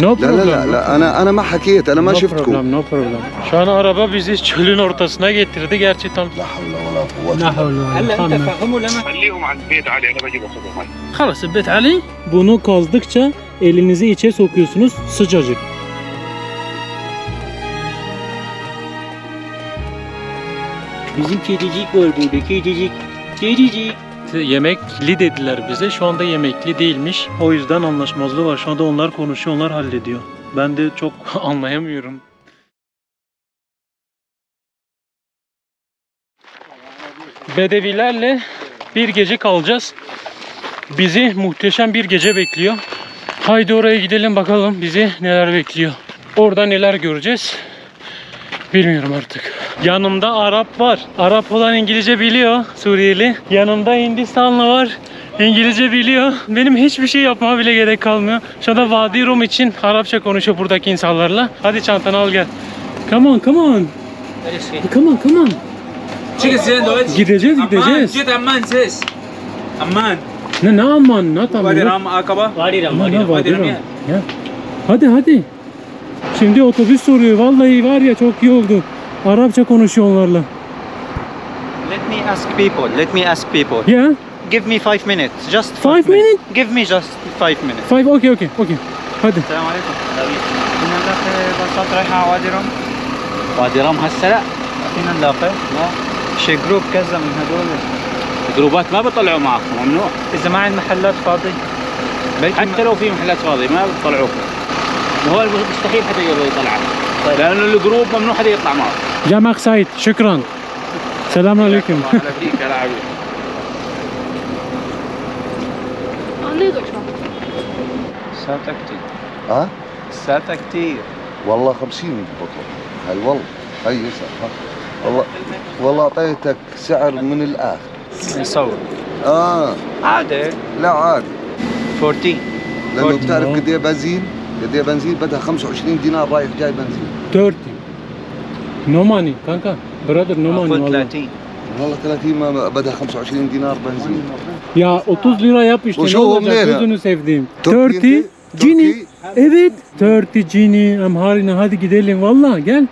No لا problem. لا لا, لا انا انا ما حكيت انا ما no شفتكم problem, no problem. Şu an araba bizi çölün ortasına getirdi. Gerçi tam لا حول ولا قوه Ne havle هلا انت فاهم ولا ما؟ خليهم على البيت علي انا بجيب اخذهم هاي Halas Bet Ali. Bunu kazdıkça elinizi içe sokuyorsunuz sıcacık. Bizim kedicik var burada kedicik. Kedicik. Yemekli dediler bize. Şu anda yemekli değilmiş. O yüzden anlaşmazlığı var. Şu anda onlar konuşuyor, onlar hallediyor. Ben de çok anlayamıyorum. Bedevilerle bir gece kalacağız. Bizi muhteşem bir gece bekliyor. Haydi oraya gidelim bakalım bizi neler bekliyor. Orada neler göreceğiz. Bilmiyorum artık. Yanımda Arap var. Arap olan İngilizce biliyor. Suriyeli. Yanımda Hindistanlı var. İngilizce biliyor. Benim hiçbir şey yapmama bile gerek kalmıyor. Şu anda Vadi Rum için Arapça konuşuyor buradaki insanlarla. Hadi çantanı al gel. Come on, come on. Come on, come on. Gideceğiz, gideceğiz. Git amman ses. Amman. Ne ne aman, ne tamam. Vadi. Ram akaba. Vadi Ram. Aman Vadi. Ya. Hadi hadi. Şimdi otobüs soruyor. Vallahi var ya çok iyi oldu. Arapça konuşuyor onlarla. Let me ask people. Let me ask people. Yeah. Give me five minutes. Just Five minutes? Give me just five minutes. Five, okay, okay, okay. Hadi. السلام عليكم. فينا نلاقي باصات رايحة على وادي رم؟ Vadi Ram هسه لا. فينا نلاقي؟ لا. شي جروب كذا من هدول جروبات ما بيطلعوا معكم ممنوع. إذا ما عند محلات فاضي بلكي حتى لو في محلات فاضية ما بيطلعوك. وهو مستحيل حدا يقدر يطلعك. لأنه الجروب ممنوع حدا يطلع معه. الله على فيك يا لاعبي. ساعتها كتير ها؟ ساعتها كتير. والله 50 بطل. هاي والله هاي ها. والله والله أعطيتك سعر من الآخر. يصور آه. عادي. لا عادي. 40 لأنه. بتعرف قد إيه بنزين؟ قد ايه بنزين بدها 25 دينار رايح جاي بنزين 30. No money kanka. Brother no money خذ vallahi. 30 والله 30 ما بدها 25 دينار بنزين Ya 30 lira yap işte O ne şu olacak olmayan. gözünü sevdiğim. Türkiye- 30 Cini. Türkiye- Evet. 30 Cini. Amharina hadi gidelim valla gel.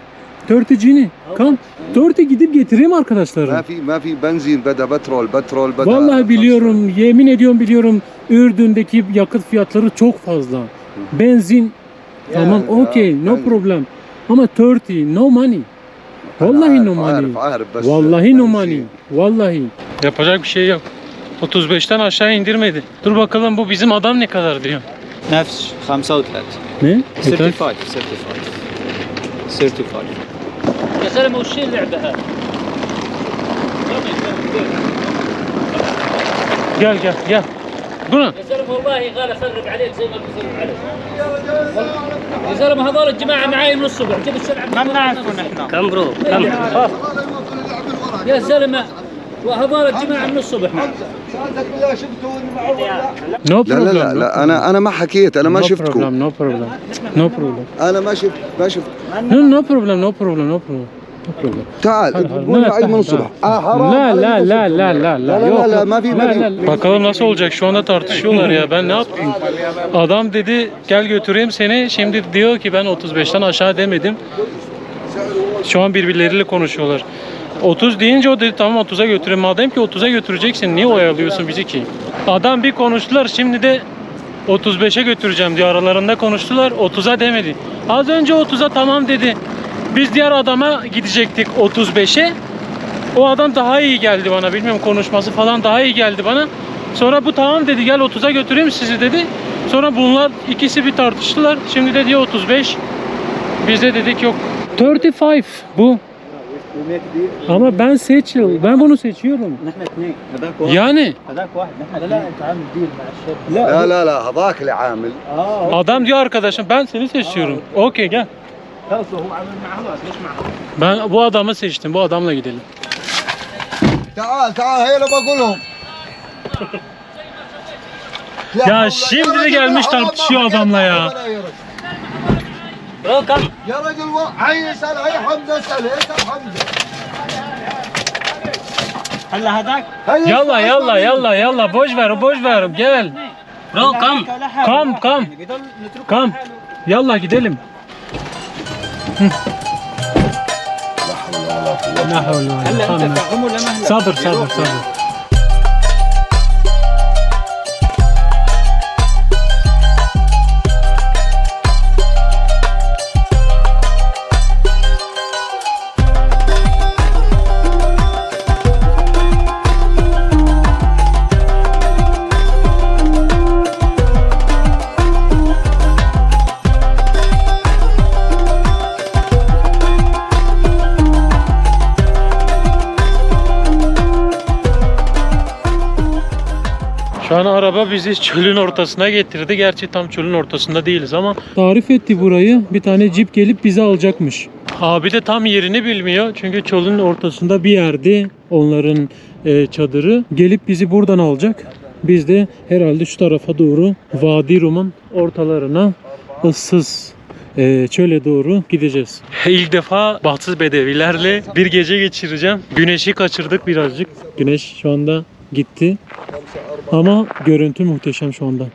30 Cini. Kam. 30 gidip getireyim ما arkadaşlarım. في ما في بنزين بدها بترول بترول بدها Vallahi biliyorum, yemin ediyorum biliyorum. Ürdün'deki yakıt fiyatları çok fazla. Benzin tamam Yani, okey no ben- problem. Ama 30 no money. Vallahi no عارف money. عارف, عارف بس Vallahi no بنزين. money. Vallahi. Yapacak bir şey yok. 35'ten aşağı indirmedi. Dur bakalım bu bizim adam ne kadar diyor. نفس 35 Ne? 35 35 35 يا زلمة وش اللعبة هاي؟ Gel gel gel. قلنا يا زلمه والله قال اخرب عليك زي ما بيخرب عليك. يا زلمه هذول الجماعة معاي من الصبح. جيب السلعه ما نعرفهم إحنا. كم برو؟ كم؟ يا زلمة وهذول الجماعة من الصبح. معي سالتك بالله شفته لا لا لا, أنا أنا ما حكيت أنا ما شفتكم نو بروبلم نو بروبلم نو بروبلم أنا ما شفت ما شفت. نو بروبلم نو بروبلم نو بروبلم تعال هلا، انت هلا. تقول لا، معي من تعال، الصبح تعال. اه حرام La عليك la la الصبح. la la la. لا Yok, لا لا yok. ما في La, ما la. في Bakalım nasıl olacak şu anda tartışıyorlar ya ben ne yapayım? Adam dedi gel götüreyim seni şimdi diyor ki ben 35'ten aşağı demedim. Şu an birbirleriyle konuşuyorlar. 30 deyince o dedi tamam 30'a götüreyim. Madem ki 30'a götüreceksin niye oyalıyorsun bizi ki? Adam bir konuştular şimdi de 35'e götüreceğim diyor aralarında konuştular 30'a demedi. Az önce 30'a tamam dedi. Biz diğer adama gidecektik 35'e. O adam daha iyi geldi bana. Bilmiyorum konuşması falan daha iyi geldi bana. Sonra bu tamam dedi gel 30'a götüreyim sizi dedi. Sonra bunlar ikisi bir tartıştılar. Şimdi de diyor 35. Biz de dedik yok. 35 bu. Ama ben seçil, ben bunu seçiyorum. Yani. Adam diyor arkadaşım ben seni seçiyorum. Okey gel. خلص هو عامل مع هذاك ليش مع Ben bu adamı seçtim. Bu adamla gidelim. تعال تعال هي اللي بقولهم Ya şimdi de gelmiş tartışıyor adamla ya. برو كم يا رجل و- هي اسال هي حمزه اسال هي اسال حمزه هلا هذاك هي Yalla yalla yalla yalla boş ver boş ver gel. برو كم Kam kam يضل نتركه kam. Yallah gidelim. لا حول ولا قوة إلا بالله. هلا أنت تعمل صبر صبر صبر Şu an araba bizi çölün ortasına getirdi. Gerçi tam çölün ortasında değiliz ama tarif etti burayı. Bir tane cip gelip bizi alacakmış. Abi de tam yerini bilmiyor. Çünkü çölün ortasında bir yerde onların e, çadırı. Gelip bizi buradan alacak. Biz de herhalde şu tarafa doğru Vadi Rum'un ortalarına ıssız e, çöle doğru gideceğiz. İlk defa bahtsız bedevilerle bir gece geçireceğim. Güneşi kaçırdık birazcık. Güneş şu anda gitti. Ama görüntü muhteşem şu anda.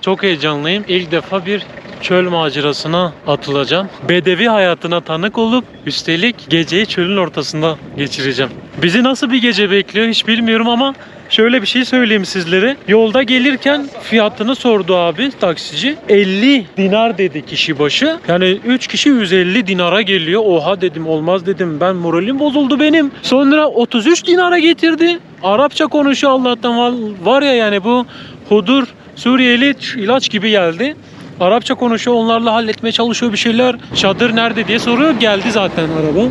Çok heyecanlıyım. İlk defa bir çöl macerasına atılacağım. Bedevi hayatına tanık olup üstelik geceyi çölün ortasında geçireceğim. Bizi nasıl bir gece bekliyor hiç bilmiyorum ama şöyle bir şey söyleyeyim sizlere. Yolda gelirken fiyatını sordu abi taksici. 50 dinar dedi kişi başı. Yani 3 kişi 150 dinara geliyor. Oha dedim olmaz dedim. Ben moralim bozuldu benim. Sonra 33 dinara getirdi. Arapça konuşuyor Allah'tan var- ya yani bu hudur Suriyeli ilaç gibi geldi. Arapça konuşuyor, onlarla halletmeye çalışıyor bir şeyler. Çadır nerede diye soruyor. Geldi zaten araba.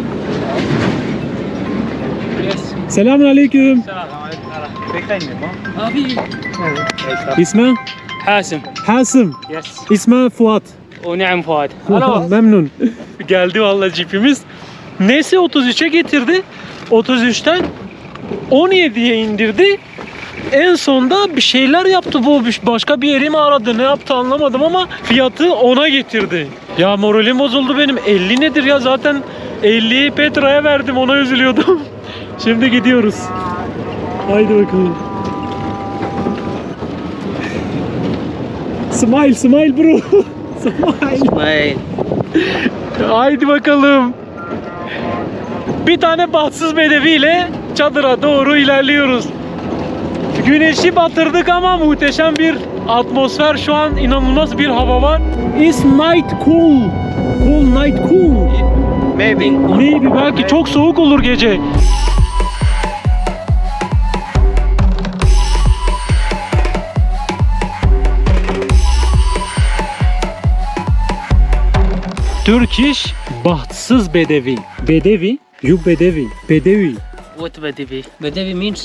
Selamun aleyküm. İsmi حاسم Hasım. يس İsmi Fuat. ونعم فؤاد Memnun. Geldi vallahi cipimiz. Neyse 33'e getirdi. 33'ten 17'ye indirdi. En sonda bir şeyler yaptı bu. Bir- Başka bir yeri mi aradı ne yaptı anlamadım ama fiyatı 10'a getirdi. Ya moralim bozuldu benim. 50 nedir ya zaten 50'yi Petra'ya verdim ona üzülüyordum. Şimdi gidiyoruz. Haydi bakalım. Smile smile bro. smile. Haydi bakalım. Bir tane bahtsız bedeviyle çadıra doğru ilerliyoruz. Güneşi batırdık ama muhteşem bir atmosfer. Şu an inanılmaz bir hava var. It's night cool. Cool night cool. Maybe. Maybe belki çok soğuk olur gece. Turkish bahtsız bedevi. Bedevi, you bedevi. Bedevi. وات بدوي بدوي means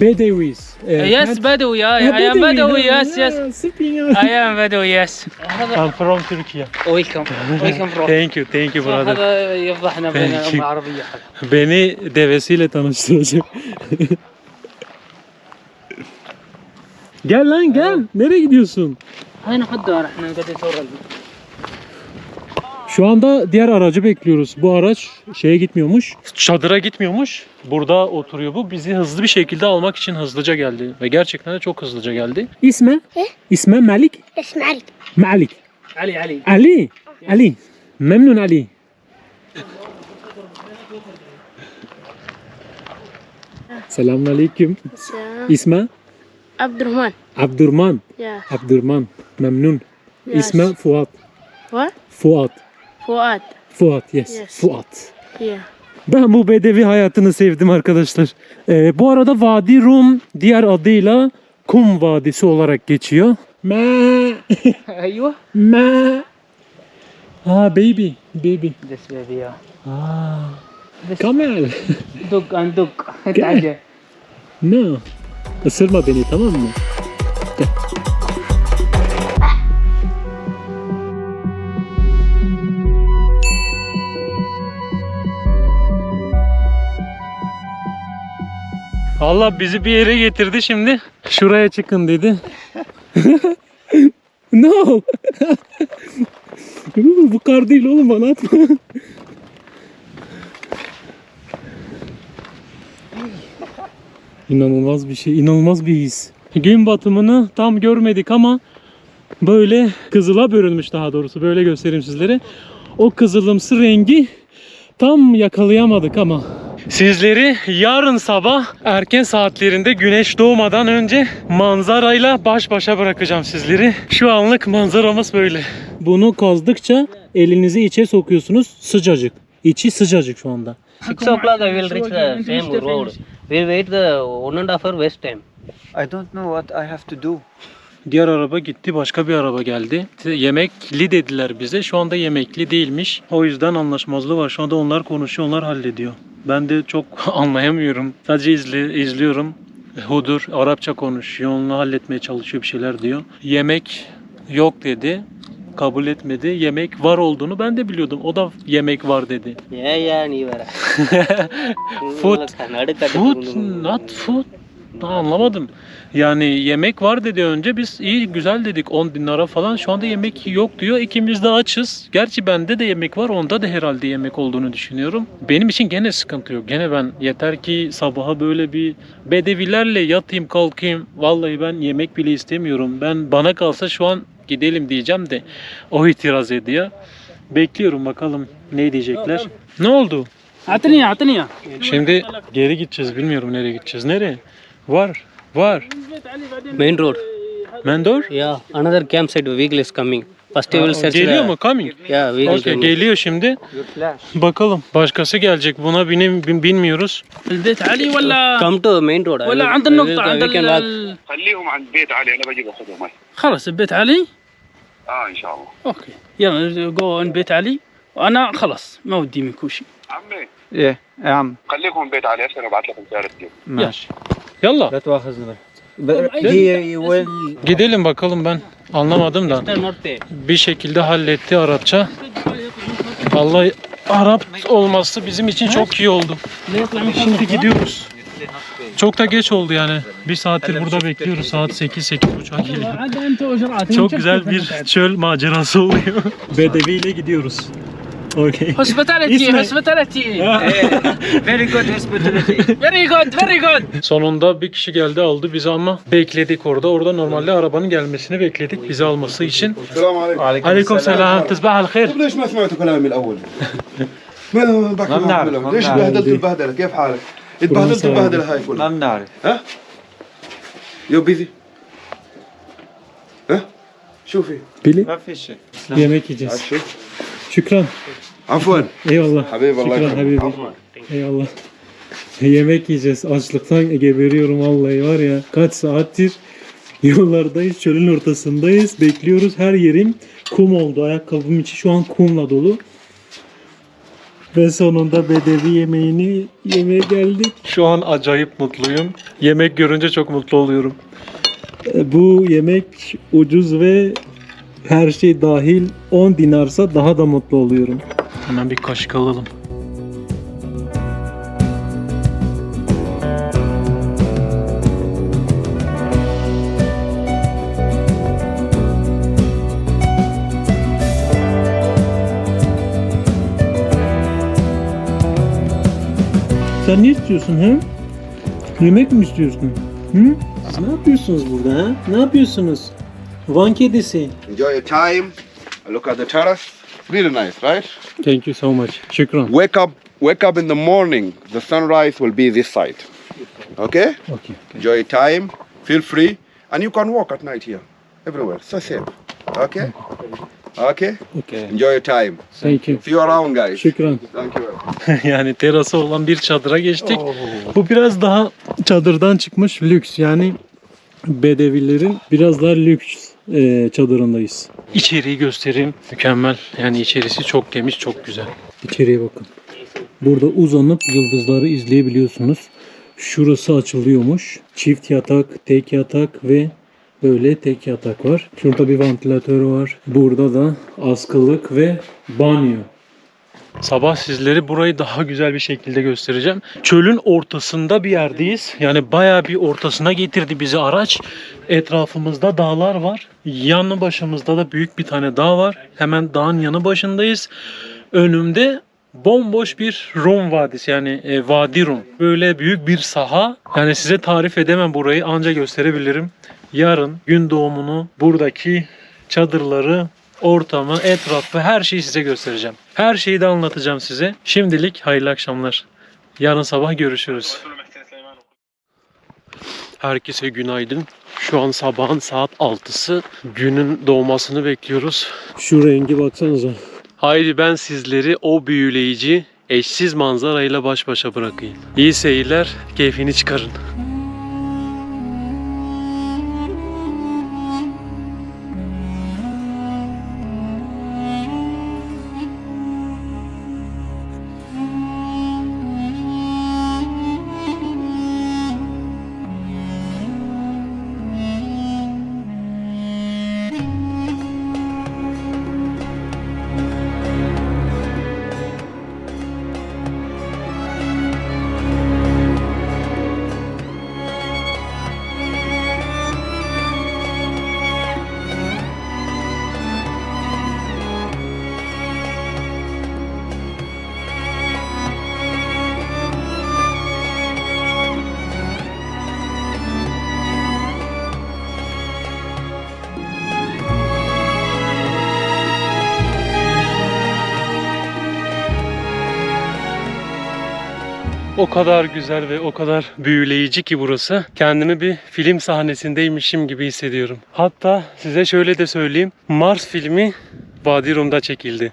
Bedevis. يس بدوي I am بدوي يس يس I am بدوي يس هذا I'm from Turkey. ويلكم ويلكم برو Thank you, thank you brother. هذا يفضحنا بين Thank الامه you. العربيه هذا Beni devesiyle tanıştıracak. gel lan gel. Nereye gidiyorsun? هاي نحضر احنا قاعدين نصور şu anda diğer aracı bekliyoruz. Bu araç şeye gitmiyormuş. Çadıra gitmiyormuş. Burada oturuyor bu. Bizi hızlı bir şekilde almak için hızlıca geldi. Ve gerçekten de çok hızlıca geldi. İsme? He? İsme Malik? İsme Malik. Malik. Ali Ali. Ali. Ali. Memnun Ali. Selamun Aleyküm. Selam. İsme? Abdurrahman. Abdurrahman. Ya. Abdurrahman. Memnun. Yes. İsme Fuat. What? Fuat. Fuat. Fuat, yes. yes. Fuat. Yeah. Ben bu bedevi hayatını sevdim arkadaşlar. Ee, bu arada Vadi Rum diğer adıyla Kum Vadisi olarak geçiyor. Me. Eyvah. Me. Ah baby, baby. This baby. Ah. This... Kamel. duk an duk. Gel. No. Isırma beni tamam mı? Gel. Allah bizi bir yere getirdi şimdi. Şuraya çıkın dedi. no. Bu kar değil oğlum bana atma. İnanılmaz bir şey, inanılmaz bir his. Gün batımını tam görmedik ama böyle kızıla bürünmüş daha doğrusu. Böyle göstereyim sizlere. O kızılımsı rengi tam yakalayamadık ama. Sizleri yarın sabah erken saatlerinde güneş doğmadan önce manzarayla baş başa bırakacağım sizleri. Şu anlık manzaramız böyle. Bunu kazdıkça elinizi içe sokuyorsunuz sıcacık. İçi sıcacık şu anda. Six o'clock I will reach the same road. We'll wait the one and a half hour waste time. I don't know what I have to do. Diğer araba gitti, başka bir araba geldi. Yemekli dediler bize. Şu anda yemekli değilmiş. O yüzden anlaşmazlığı var. Şu anda onlar konuşuyor, onlar hallediyor. Ben de çok anlayamıyorum. Sadece izli, izliyorum. Hudur Arapça konuşuyor. Onu halletmeye çalışıyor bir şeyler diyor. Yemek yok dedi. Kabul etmedi. Yemek var olduğunu ben de biliyordum. O da yemek var dedi. Ya ya ni var. food, food, not food. Ha, anlamadım. Yani yemek var dedi önce biz iyi güzel dedik 10 bin falan. Şu anda yemek yok diyor. İkimiz de açız. Gerçi bende de yemek var. Onda da herhalde yemek olduğunu düşünüyorum. Benim için gene sıkıntı yok. Gene ben yeter ki sabaha böyle bir bedevilerle yatayım kalkayım. Vallahi ben yemek bile istemiyorum. Ben bana kalsa şu an gidelim diyeceğim de o itiraz ediyor. Bekliyorum bakalım ne diyecekler. Ne oldu? Atın ya, atın ya. Şimdi geri gideceğiz. Bilmiyorum nereye gideceğiz. Nereye? Var. Var. Main road. Mendor? Yeah, another campsite vehicle is coming. First you will search Geliyor the... mu? Coming. Yeah, vehicle Okay, coming. geliyor şimdi. Bakalım. Başkası gelecek. Buna binim, bin- bilmiyoruz. البيت علي ولا Come to main road. I ولا will- عند I will- النقطة عند we can walk. ال- خليهم عند بيت علي أنا بجي باخذهم هاي خلاص البيت علي آه ان شاء الله أوكي يلا جو عند بيت علي وأنا خلاص ما ودي منكم شيء عمي ايه يا عم خليكم بيت علي هسه انا ابعث لكم سياره تجيب ماشي Yalla. لا تواخذنا But he will Gidelim bakalım ben. Anlamadım da. Norte. Bir şekilde halletti Arapça. Vallahi Arap olması bizim için çok iyi oldu. Şimdi gidiyoruz. Çok da geç oldu yani. Bir saattir burada bekliyoruz. Saat 8 8 buçuk geliyor. عاد انت واجرات Çok güzel bir çöl macerası oluyor. Bedeviyle gidiyoruz. Okey. hospitality İsmi- hospitality very good hospitality. very good very good Sonunda bir kişi geldi aldı bizi ama bekledik orada. Orada normalde arabanın gelmesini bekledik bizi alması için. السلام عليكم Aleyküm selam. تصبح على الخير. طيب ليش ما سمعتوا كلامي الاول؟ ما أنا بحكي ما معك بنعرف، بالأول. ما ليش بنعرف. بهدلت البهدله كيف حالك؟ اتبهدلت البهدله هاي ما كلها بنعرف ها؟ يو بيزي ها؟ شوفي Bili ما في شيء yemek yiyeceğiz. عشو Şükran. Afwan. Eyvallah. Habiballah. Şükran Habibi. Afwan. Eyvallah. Yemek yiyeceğiz. Açlıktan geberiyorum vallahi var ya. Kaç saattir yollardayız. Çölün ortasındayız. Bekliyoruz. Her yerim kum oldu. Ayakkabım içi şu an kumla dolu. Ve sonunda bedevi yemeğini yemeye geldik. Şu an acayip mutluyum. Yemek görünce çok mutlu oluyorum. E, bu yemek ucuz ve her şey dahil 10 dinarsa daha da mutlu oluyorum. Hemen bir kaşık alalım. Sen ne istiyorsun he? Yemek mi istiyorsun? Hı? Siz ne yapıyorsunuz burada ha? Ne yapıyorsunuz? Van kedisi. enjoy your time look at the terrace really nice right Thank you so much. Şükran. wake up wake up in the morning the sunrise will be this side okay Okay. enjoy your time feel free and you can walk at night here everywhere so safe okay okay Okay. enjoy your time Thank you. see you around guys Şükran. thank you very much. yani terası olan bir çadıra geçtik. Bu biraz daha çadırdan çıkmış lüks yani bedevilerin biraz daha lüks e, çadırındayız. İçeriği göstereyim. Mükemmel. Yani içerisi çok temiz, çok güzel. İçeriye bakın. Burada uzanıp yıldızları izleyebiliyorsunuz. Şurası açılıyormuş. Çift yatak, tek yatak ve böyle tek yatak var. Şurada bir vantilatör var. Burada da askılık ve banyo. Sabah sizleri burayı daha güzel bir şekilde göstereceğim. Çölün ortasında bir yerdeyiz. Yani bayağı bir ortasına getirdi bizi araç. Etrafımızda dağlar var. Yanı başımızda da büyük bir tane dağ var. Hemen dağın yanı başındayız. Önümde bomboş bir Rum vadisi yani e, Vadi Rum. Böyle büyük bir saha. Yani size tarif edemem burayı anca gösterebilirim. Yarın gün doğumunu buradaki çadırları, ortamı, etrafı, her şeyi size göstereceğim. Her şeyi de anlatacağım size. Şimdilik hayırlı akşamlar. Yarın sabah görüşürüz. Herkese günaydın. Şu an sabahın saat 6'sı. Günün doğmasını bekliyoruz. Şu rengi baksanıza. Haydi ben sizleri o büyüleyici, eşsiz manzarayla baş başa bırakayım. İyi seyirler, keyfini çıkarın. O kadar güzel ve o kadar büyüleyici ki burası. Kendimi bir film sahnesindeymişim gibi hissediyorum. Hatta size şöyle de söyleyeyim. Mars filmi Vadi Rum'da çekildi.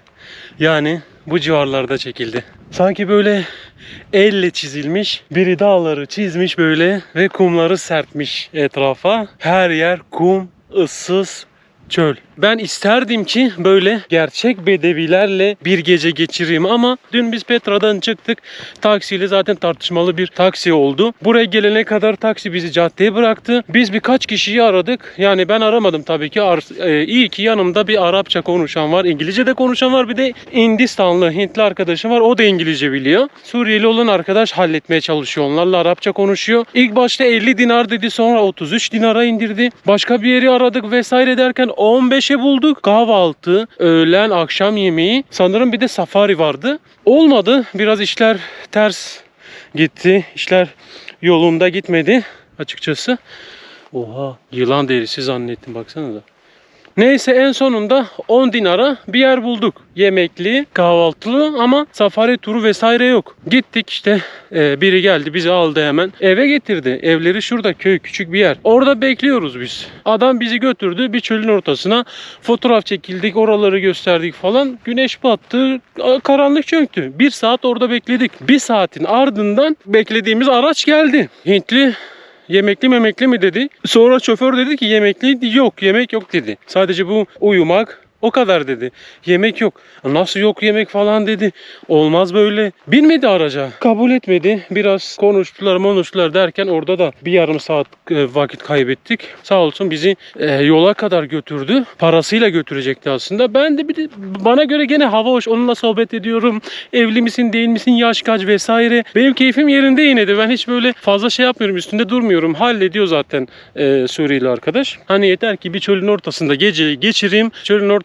Yani bu civarlarda çekildi. Sanki böyle elle çizilmiş, biri dağları çizmiş böyle ve kumları serpmiş etrafa. Her yer kum, ıssız, çöl. Ben isterdim ki böyle gerçek bedevilerle bir gece geçireyim ama dün biz Petra'dan çıktık. Taksiyle zaten tartışmalı bir taksi oldu. Buraya gelene kadar taksi bizi caddeye bıraktı. Biz birkaç kişiyi aradık. Yani ben aramadım tabii ki. Ar- e, iyi ki yanımda bir Arapça konuşan var, İngilizce de konuşan var. Bir de Hindistanlı, Hintli arkadaşım var. O da İngilizce biliyor. Suriyeli olan arkadaş halletmeye çalışıyor. Onlarla Arapça konuşuyor. İlk başta 50 dinar dedi sonra 33 dinara indirdi. Başka bir yeri aradık vesaire derken 15'e bulduk. Kahvaltı, öğlen, akşam yemeği. Sanırım bir de safari vardı. Olmadı. Biraz işler ters gitti. İşler yolunda gitmedi açıkçası. Oha yılan derisi zannettim baksanıza. Neyse en sonunda 10 dinara bir yer bulduk. Yemekli, kahvaltılı ama safari turu vesaire yok. Gittik işte e, biri geldi bizi aldı hemen. Eve getirdi. Evleri şurada köy küçük bir yer. Orada bekliyoruz biz. Adam bizi götürdü bir çölün ortasına. Fotoğraf çekildik oraları gösterdik falan. Güneş battı karanlık çöktü. Bir saat orada bekledik. Bir saatin ardından beklediğimiz araç geldi. Hintli Yemekli memekli mi dedi. Sonra şoför dedi ki yemekli yok yemek yok dedi. Sadece bu uyumak o kadar dedi. Yemek yok. Nasıl yok yemek falan dedi. Olmaz böyle. Binmedi araca. Kabul etmedi. Biraz konuştular konuştular derken orada da bir yarım saat e, vakit kaybettik. Sağ olsun bizi e, yola kadar götürdü. Parasıyla götürecekti aslında. Ben de bir de bana göre gene hava hoş. Onunla sohbet ediyorum. Evli misin değil misin yaş kaç vesaire. Benim keyfim yerinde yine de. Ben hiç böyle fazla şey yapmıyorum. Üstünde durmuyorum. Hallediyor zaten e, Suriyeli arkadaş. Hani yeter ki bir çölün ortasında geceyi geçireyim. Çölün ortasında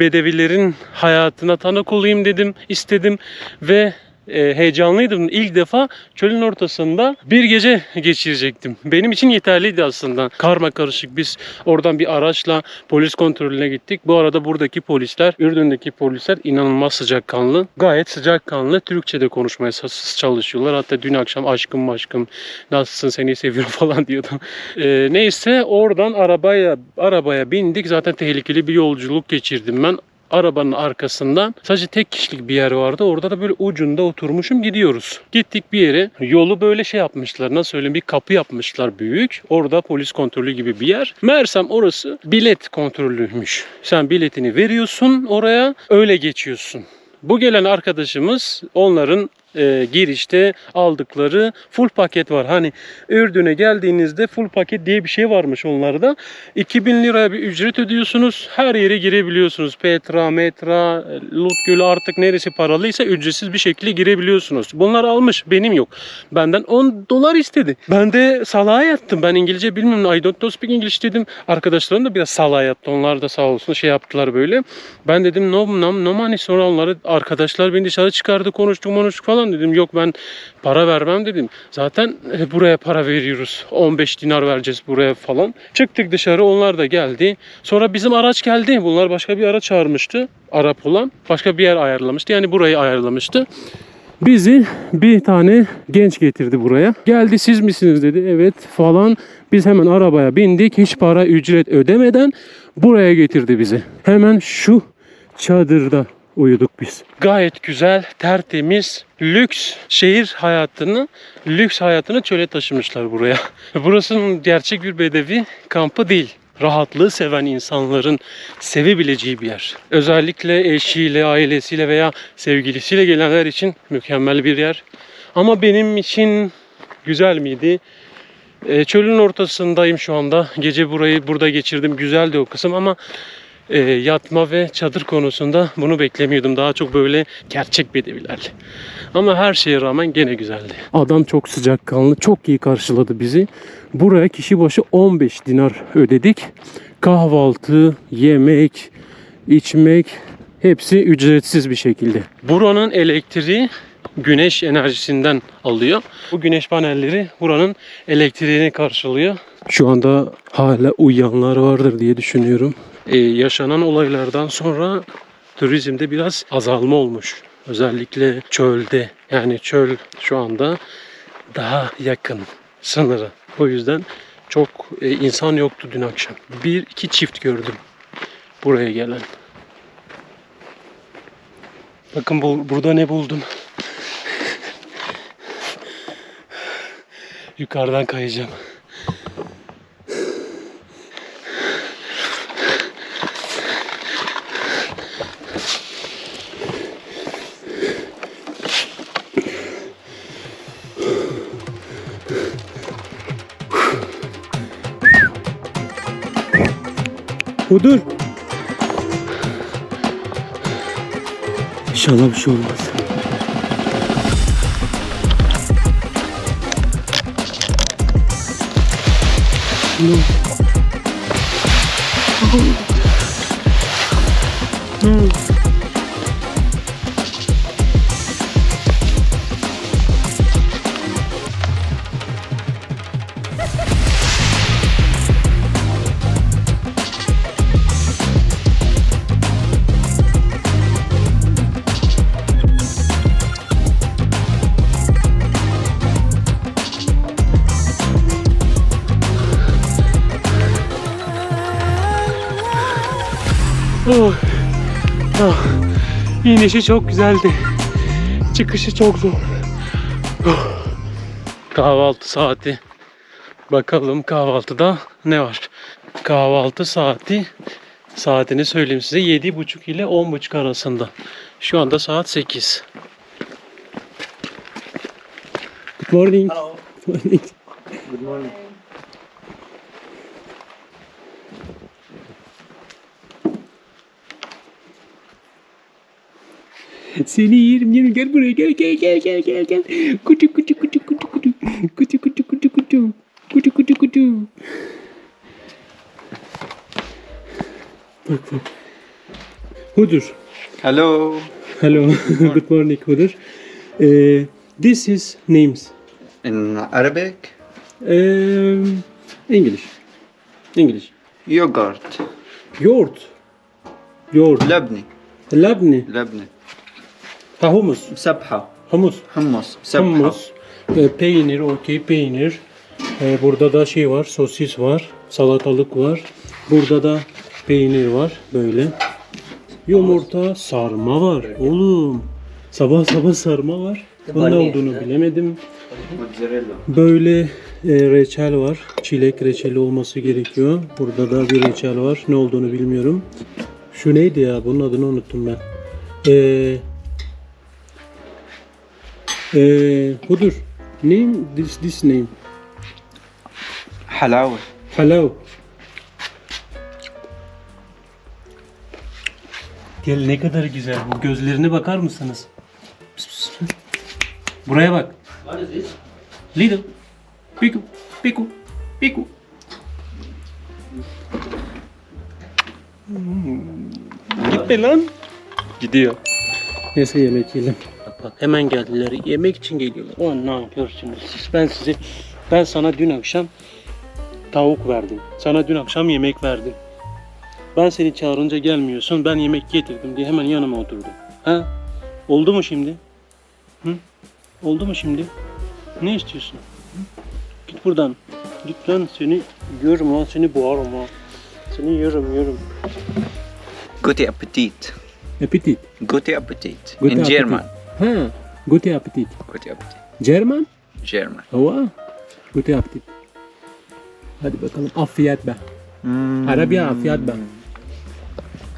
bedevilerin hayatına tanık olayım dedim, istedim ve e, heyecanlıydım. İlk defa çölün ortasında bir gece geçirecektim. Benim için yeterliydi aslında. Karma karışık biz oradan bir araçla polis kontrolüne gittik. Bu arada buradaki polisler, Ürdün'deki polisler inanılmaz sıcakkanlı. Gayet sıcakkanlı. Türkçe'de konuşmaya çalışıyorlar. Hatta dün akşam aşkım aşkım nasılsın seni seviyorum falan diyordum. E, neyse oradan arabaya arabaya bindik. Zaten tehlikeli bir yolculuk geçirdim ben arabanın arkasından sadece tek kişilik bir yer vardı. Orada da böyle ucunda oturmuşum gidiyoruz. Gittik bir yere. Yolu böyle şey yapmışlar. Nasıl söyleyeyim bir kapı yapmışlar büyük. Orada polis kontrolü gibi bir yer. Meğersem orası bilet kontrolüymüş. Sen biletini veriyorsun oraya öyle geçiyorsun. Bu gelen arkadaşımız onların e, girişte aldıkları full paket var. Hani Ürdün'e geldiğinizde full paket diye bir şey varmış onlarda. 2000 liraya bir ücret ödüyorsunuz. Her yere girebiliyorsunuz. Petra, Metra, Lut Gölü artık neresi paralıysa ücretsiz bir şekilde girebiliyorsunuz. Bunlar almış. Benim yok. Benden 10 dolar istedi. Ben de salağa yattım. Ben İngilizce bilmiyorum. I don't speak English dedim. Arkadaşlarım da biraz salağa yattı. Onlar da sağ olsun şey yaptılar böyle. Ben dedim no, no, no money. Sonra onları arkadaşlar beni dışarı çıkardı. Konuştuk konuştuk falan. Falan dedim. Yok ben para vermem dedim. Zaten e, buraya para veriyoruz. 15 dinar vereceğiz buraya falan. Çıktık dışarı onlar da geldi. Sonra bizim araç geldi. Bunlar başka bir araç çağırmıştı. Arap olan. Başka bir yer ayarlamıştı. Yani burayı ayarlamıştı. Bizi bir tane genç getirdi buraya. Geldi siz misiniz dedi. Evet falan. Biz hemen arabaya bindik. Hiç para ücret ödemeden buraya getirdi bizi. Hemen şu çadırda uyuduk biz. Gayet güzel, tertemiz, lüks şehir hayatını, lüks hayatını çöle taşımışlar buraya. Burasının gerçek bir bedevi kampı değil. Rahatlığı seven insanların sevebileceği bir yer. Özellikle eşiyle, ailesiyle veya sevgilisiyle gelenler için mükemmel bir yer. Ama benim için güzel miydi? E, çölün ortasındayım şu anda. Gece burayı burada geçirdim. Güzeldi o kısım ama e, yatma ve çadır konusunda bunu beklemiyordum. Daha çok böyle gerçek bedevilerle. Ama her şeye rağmen gene güzeldi. Adam çok sıcakkanlı, çok iyi karşıladı bizi. Buraya kişi başı 15 dinar ödedik. Kahvaltı, yemek, içmek hepsi ücretsiz bir şekilde. Buranın elektriği güneş enerjisinden alıyor. Bu güneş panelleri buranın elektriğini karşılıyor. Şu anda hala uyuyanlar vardır diye düşünüyorum. Ee, yaşanan olaylardan sonra turizmde biraz azalma olmuş. Özellikle çölde. Yani çöl şu anda daha yakın sınırı. O yüzden çok e, insan yoktu dün akşam. Bir iki çift gördüm buraya gelen. Bakın bu, burada ne buldum. Yukarıdan kayacağım. Budur. İnşallah bir şey olmaz. Oh. İnişi çok güzeldi. Çıkışı çok zor. Kahvaltı saati. Bakalım kahvaltıda ne var? Kahvaltı saati saatini söyleyeyim size 7.30 ile 10.30 arasında. Şu anda saat 8. Good morning. Good morning. Good morning. Seni yerim yerim gel buraya gel gel gel gel gel gel. Kutu kutu kutu kutu kutu. Kutu kutu kutu kutu. Kutu kutu kutu. Bak bak. Hudur. Hello. Hello. Good morning Hudur. Uh, this is names. In Arabic, Um, English. English. yogurt. Yoğurt. Yoğurt. Labni. Labni. Labni. Ha humus. Sabha. Humus. Hummus. Sabha. Hummus, e, peynir, okey peynir. E, burada da şey var, sosis var, salatalık var. Burada da peynir var böyle. Yumurta, sarma var. Oğlum, sabah sabah sarma var. Bunun ne olduğunu bilemedim. Böyle e, reçel var. Çilek reçeli olması gerekiyor. Burada da bir reçel var. Ne olduğunu bilmiyorum. Şu neydi ya? Bunun adını unuttum ben. Eee eee budur. Name this this name. Halawa. Hello. Gel ne kadar güzel bu. Gözlerine bakar mısınız? Buraya bak. What is this? Little. Piku. Piku. Piku. Gitme lan. Gidiyor. Neyse yemek yiyelim. bak bak hemen geldiler. Yemek için geliyorlar. O nankörsünüz siz. Ben size ben sana dün akşam tavuk verdim. Sana dün akşam yemek verdim. Ben seni çağırınca gelmiyorsun. Ben yemek getirdim diye hemen yanıma oturdun. Ha? Oldu mu şimdi? Hı? Oldu mu şimdi? Ne istiyorsun? Hı? Git buradan. Git lan seni görüm ha seni boğarım ha. Seni yerim yerim. Gute Appetit. Appetit. Gute Appetit. Gute In Appetit. German. Ha. Gute Appetit. Gute Appetit. German? German. Hava. Gute Appetit. Hadi bakalım afiyet be. Arabiya afiyet be.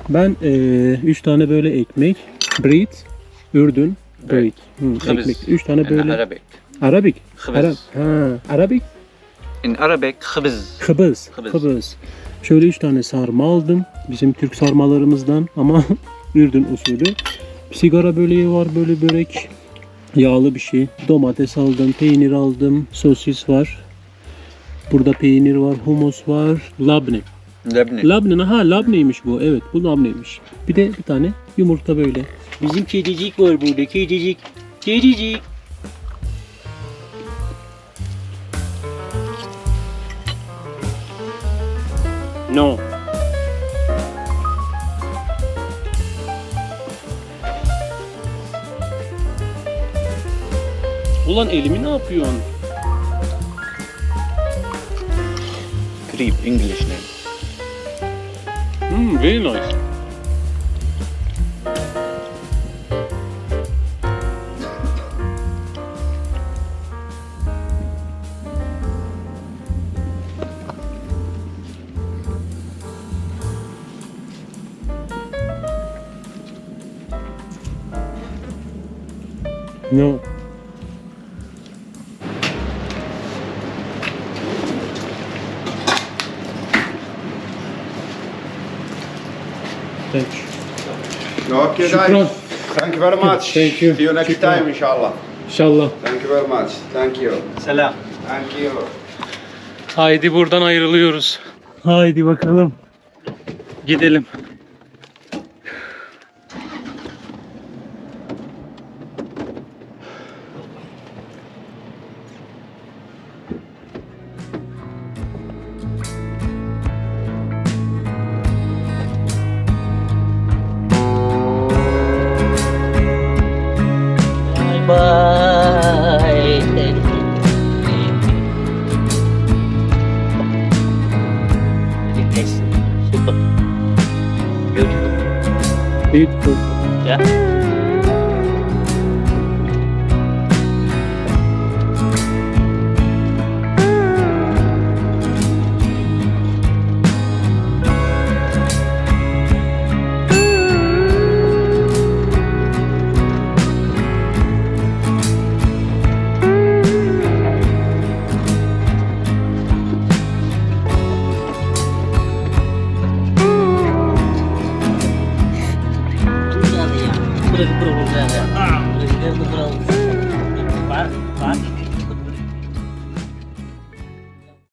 Ben eee üç tane böyle ekmek, bread, Ürdün, bread. Hı, ekmek. Üç tane böyle. Arabik. Hıbız. Arap. Ha, Arabik. In Arabic, khubz. Kıbız. Kıbız. Kıbız. Şöyle üç tane sarma aldım. Bizim Türk sarmalarımızdan ama Ürdün usulü. Sigara böreği var böyle börek. Yağlı bir şey. Domates aldım, peynir aldım, sosis var. Burada peynir var, humus var, labne. Lebni. Labne, ha labneymiş bu. Evet bu labneymiş. Bir de bir tane yumurta böyle. Bizim kedicik var burada, kedicik. Kedicik. No. Ulan elimi ne yapıyorsun? Creep, English name. Hmm, very nice. No. You. Okay, Shukran. guys. Thank you very much. Thank you. See you next Shukran. time, inshallah. İnşallah. Thank you very much. Thank you. Salam. Thank you. Haydi buradan ayrılıyoruz. Haydi bakalım. Gidelim. Very